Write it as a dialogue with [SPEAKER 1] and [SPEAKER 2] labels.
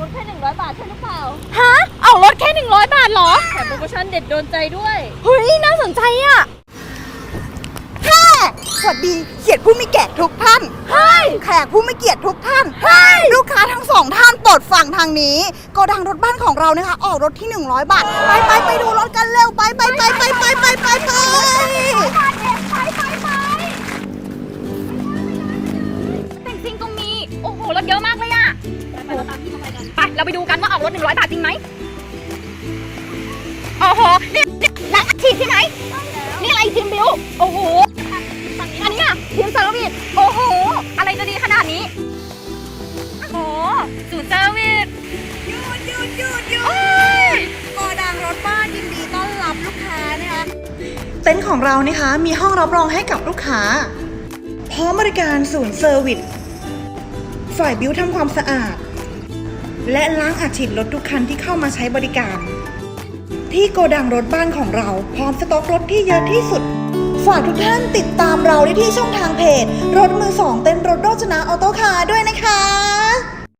[SPEAKER 1] รถแค่ 100 บาทใช่หรือเปล่า
[SPEAKER 2] ฮะ เอารถแค่ 100 บาทเหรอ
[SPEAKER 1] แถมโปรโมชั่นเด็ดโดนใจด้วย
[SPEAKER 2] เฮ้ย น่าสนใจอะ
[SPEAKER 3] สวัสดีเกียรติผู้มีเกียรติทุกท่านแขกผู้มีเกียรติทุกท่านลูกค้าทั้งสองท่านโปรดฟังทางนี้โกดังรถบ้านของเรานะคะ ออกรถที่ 100 บาท ไปไปไปดูรถกันเร็ว ไปไปไปไปไปไปไป ไป
[SPEAKER 2] เราไปดูกันว่าออกรถ 100 บาทจริงไหมโอ้โหนี่นี่ร้านอัดฉีดใช่ไหมนี่อะไรทีมบิว โอ้โห อันนี้อะทีมเซอร์วิส โอ้โห อะไรจะดีขนาดนี้ โอ้โหศูนย์เซอร์วิส
[SPEAKER 3] หยุดหยุดหยุดหยุ
[SPEAKER 2] โอ้
[SPEAKER 3] ด
[SPEAKER 2] ย
[SPEAKER 3] โกดังรถบ้านยินดีต้อนรับลูกค้านะคะ
[SPEAKER 4] เต็นท์ของเรานะคะ มีห้องรับรองให้กับลูกค้า พร้อมบริการศูนย์เซอร์วิส ฝ่ายบิวทำความสะอาด และล้างอัดฉีดรถทุกคันที่เข้ามาใช้บริการ ที่โกดังรถบ้านของเรา พร้อมสต็อกรถที่เยอะที่สุด ฝากทุกท่านติดตามเราได้ที่ช่องทางเพจ รถมือสองเต็นท์รถโรจนะออโต้คาร์ด้วยนะคะ